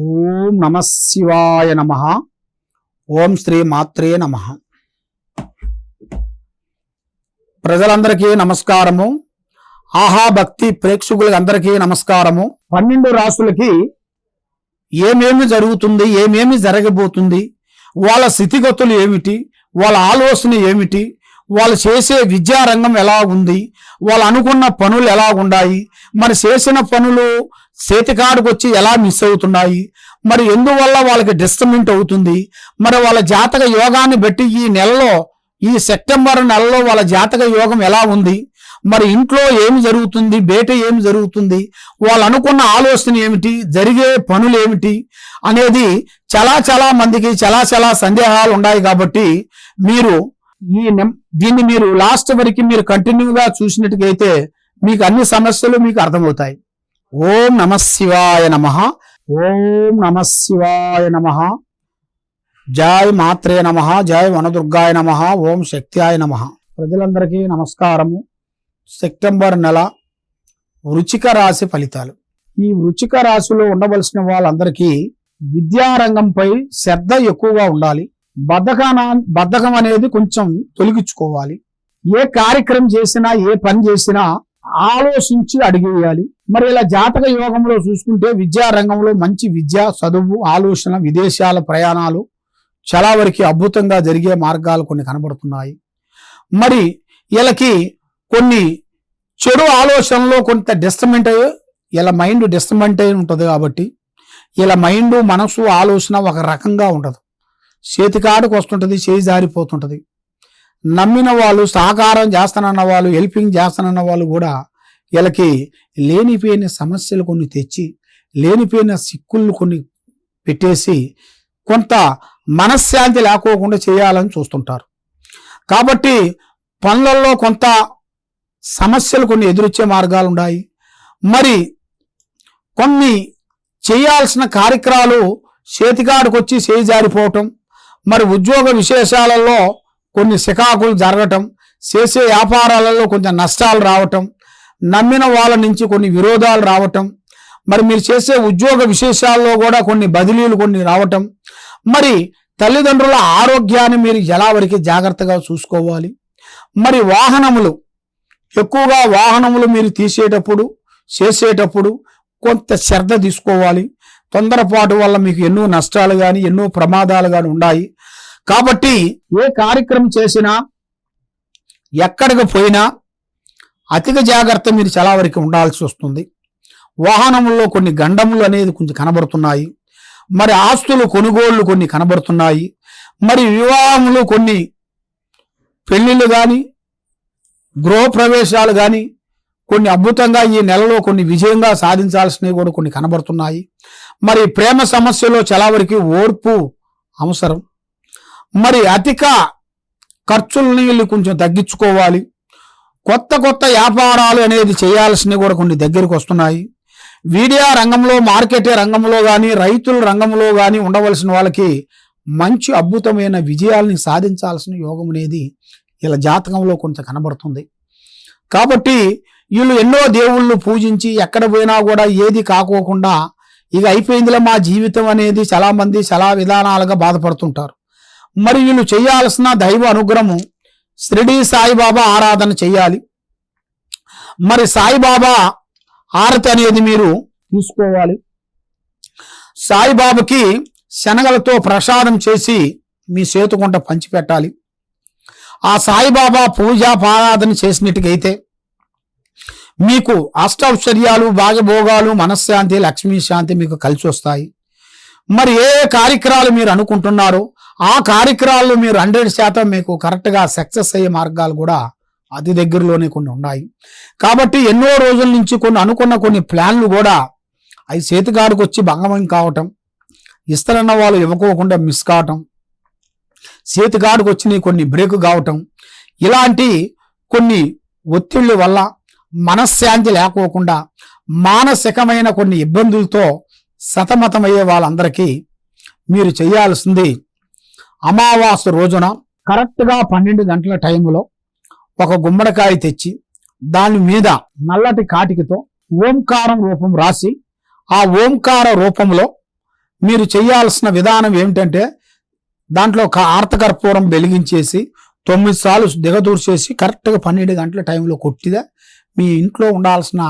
ఓం నమ శివాయ నమ. ఓం శ్రీ మాత్రే నమ. ప్రజలందరికీ నమస్కారము. ఆహా భక్తి ప్రేక్షకులందరికీ నమస్కారము. పన్నెండు రాసులకి ఏమేమి జరుగుతుంది ఏమేమి జరగబోతుంది వాళ్ళ స్థితిగతులు ఏమిటి వాళ్ళ ఆలోచన ఏమిటి వాళ్ళు చేసే విద్యారంగం ఎలా ఉంది? వాళ్ళు అనుకున్న పనులు ఎలా ఉన్నాయి? మరి చేసిన పనులు చేతికాడికి వచ్చి ఎలా మిస్ అవుతున్నాయి? మరి ఎందువల్ల వాళ్ళకి డిస్టర్బెంట్ అవుతుంది? మరి వాళ్ళ జాతక యోగాన్ని బట్టి ఈ నెలలో ఈ సెప్టెంబర్ నెలలో వాళ్ళ జాతక యోగం ఎలా ఉంది? మరి ఇంట్లో ఏమి జరుగుతుంది? బయట ఏమి జరుగుతుంది? వాళ్ళు అనుకున్న ఆలోచన ఏమిటి? జరిగే పనులు ఏమిటి? అనేది చాలా చాలా మందికి చాలా చాలా సందేహాలు ఉన్నాయి కాబట్టి మీరు ఈ దీన్ని మీరు లాస్ట్ వరకు మీరు కంటిన్యూగా చూసినట్టుగైతే మీకు అన్ని సమస్యలు మీకు అర్థమవుతాయి. ఓం నమ శివాయ నమ. ఓం నమ శివాయ నమ. జై మాత్రే నమ. జై వనదుర్గాయ నమ. ఓం శక్త్యాయ నమ. ప్రజలందరికీ నమస్కారము. సెప్టెంబర్ నెల వృచిక రాశి ఫలితాలు. ఈ వృచిక రాశిలో ఉండవలసిన వాళ్ళందరికీ విద్యారంగంపై శ్రద్ధ ఎక్కువగా ఉండాలి. బద్ధకాన బద్ధకం అనేది కొంచెం తొలగించుకోవాలి. ఏ కార్యక్రమం చేసినా ఏ పని చేసినా ఆలోచించి అడిగేయాలి మరి ఇలా జాతక యోగంలో చూసుకుంటే విద్యా రంగంలో మంచి విద్య చదువు ఆలోచన విదేశాల ప్రయాణాలు చాలా వరకు అద్భుతంగా జరిగే మార్గాలు కొన్ని కనబడుతున్నాయి. మరి వీళ్ళకి కొన్ని చెడు ఆలోచనలో కొంత డిస్టర్బెంట్ అయ్యే ఇలా మైండ్ డిస్టర్బెంట్ అయి ఉంటుంది కాబట్టి ఇలా మైండ్ మనసు ఆలోచన ఒక రకంగా ఉండదు. చేతికాడికి వస్తుంటుంది చేయి జారిపోతుంటుంది. నమ్మిన వాళ్ళు సహకారం చేస్తానన్న వాళ్ళు హెల్పింగ్ చేస్తానన్న వాళ్ళు కూడా వీళ్ళకి లేనిపోయిన సమస్యలు కొన్ని తెచ్చి లేనిపోయిన సిక్కులు కొన్ని పెట్టేసి కొంత మనశ్శాంతి లేకోకుండా చేయాలని చూస్తుంటారు. కాబట్టి పనులలో కొంత సమస్యలు కొన్ని ఎదురొచ్చే మార్గాలు ఉన్నాయి. మరి కొన్ని చేయాల్సిన కార్యక్రమాలు చేతికాడికి వచ్చి చేయి జారిపోవటం మరి ఉద్యోగ విశేషాలలో కొన్ని సికాకులు జరగటం చేసే వ్యాపారాలలో కొంచెం నష్టాలు రావటం నమ్మిన వాళ్ళ నుంచి కొన్ని విరోధాలు రావటం మరి మీరు చేసే ఉద్యోగ విశేషాల్లో కూడా కొన్ని బదిలీలు కొన్ని రావటం. మరి తల్లిదండ్రుల ఆరోగ్యాన్ని మీరు ఎలా వరకు జాగ్రత్తగా చూసుకోవాలి? మరి వాహనములు ఎక్కువగా వాహనములు మీరు తీసేటప్పుడు చేసేటప్పుడు కొంత శ్రద్ధ తీసుకోవాలి. తొందరపాటు వల్ల మీకు ఎన్నో నష్టాలు కానీ ఎన్నో ప్రమాదాలు కానీ ఉన్నాయి కాబట్టి ఏ కార్యక్రమం చేసినా ఎక్కడికి పోయినా అధిక జాగ్రత్త మీరు చాలా వరకు ఉండాల్సి వస్తుంది. వాహనంలో కొన్ని గండములు అనేది కొంచెం కనబడుతున్నాయి. మరి ఆస్తులు కొనుగోళ్ళు కొన్ని కనబడుతున్నాయి. మరి వివాహములు కొన్ని పెళ్ళిళ్ళు కానీ గృహప్రవేశాలు కానీ కొన్ని అద్భుతంగా ఈ నెలలో కొన్ని విజయంగా సాధించాల్సినవి కూడా కొన్ని కనబడుతున్నాయి. మరి ప్రేమ సమస్యలో చాలా వరకు ఓర్పు అవసరం. మరి అధిక ఖర్చులని వీళ్ళు కొంచెం తగ్గించుకోవాలి. కొత్త కొత్త వ్యాపారాలు అనేది చేయాల్సినవి కూడా కొన్ని దగ్గరికి వస్తున్నాయి. వీడియా రంగంలో మార్కెటే రంగంలో కానీ రైతుల రంగంలో కానీ ఉండవలసిన వాళ్ళకి మంచి అద్భుతమైన విజయాల్ని సాధించాల్సిన యోగం అనేది ఇలా జాతకంలో కొంత కనబడుతుంది. కాబట్టి వీళ్ళు ఎన్నో దేవుళ్ళు పూజించి ఎక్కడ పోయినా కూడా ఏది కాకోకుండా ఇక అయిపోయిందిలా మా జీవితం అనేది చాలా మంది చాలా విధానాలుగా బాధపడుతుంటారు. మరి వీళ్ళు చేయాల్సిన దైవ అనుగ్రహము షిరిడి సాయిబాబా ఆరాధన చేయాలి. మరి సాయిబాబా ఆరతి అనేది మీరు తీసుకోవాలి. సాయిబాబాకి శనగలతో ప్రసాదం చేసి మీ చేతుకుంట పంచిపెట్టాలి. ఆ సాయిబాబా పూజ పారాధన చేసినట్టుకైతే మీకు అష్టౌశ్వర్యాలు భాగభోగాలు మనశ్శాంతి లక్ష్మీ శాంతి మీకు కలిసి వస్తాయి. మరి ఏ కార్యక్రమాలు మీరు అనుకుంటున్నారో ఆ కార్యక్రమాలు మీరు హండ్రెడ్ శాతం మీకు కరెక్ట్గా సక్సెస్ అయ్యే మార్గాలు కూడా అతి దగ్గరలోనే కొన్ని ఉన్నాయి. కాబట్టి ఎన్నో రోజుల నుంచి కొన్ని అనుకున్న కొన్ని ప్లాన్లు కూడా అవి చేతిగాడికి వచ్చి భంగమం కావటం ఇస్తారన్న వాళ్ళు ఇవ్వకోకుండా మిస్ కావటం చేతిగాడికి వచ్చి కొన్ని బ్రేక్ కావటం ఇలాంటి కొన్ని ఒత్తిళ్ళ వల్ల మనశ్శాంతి లేకోకుండా మానసికమైన కొన్ని ఇబ్బందులతో సతమతమయ్యే వాళ్ళందరికీ మీరు చేయాల్సింది అమావాస్య రోజున కరెక్ట్గా పన్నెండు గంటల టైంలో ఒక గుమ్మడికాయ తెచ్చి దాని మీద నల్లటి కాటికతో ఓంకారం రూపం రాసి ఆ ఓంకార రూపంలో మీరు చేయాల్సిన విధానం ఏమిటంటే దాంట్లో ఒక ఆర్తకర్పూరం వెలిగించేసి తొమ్మిది సార్లు దిగదూర్చేసి కరెక్ట్గా పన్నెండు గంటల టైంలో కొట్టిదే. మీ ఇంట్లో ఉండాల్సిన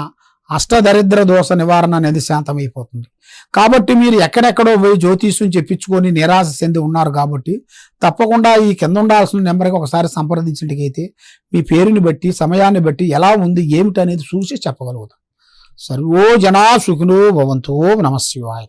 అష్టదరిద్ర దోష నివారణ అనేది శాంతమైపోతుంది. కాబట్టి మీరు ఎక్కడెక్కడో పోయి జ్యోతిష్యం చెప్పించుకొని నిరాశ చెంది ఉన్నారు కాబట్టి తప్పకుండా ఈ కింద ఉండాల్సిన నెంబర్కి ఒకసారి సంప్రదించినట్టుకైతే మీ పేరుని బట్టి సమయాన్ని బట్టి ఎలా ఉంది ఏమిటనేది చూసి చెప్పగలుగుతాం. సర్వో జనా సుఖినో భవంతో నమశివాయ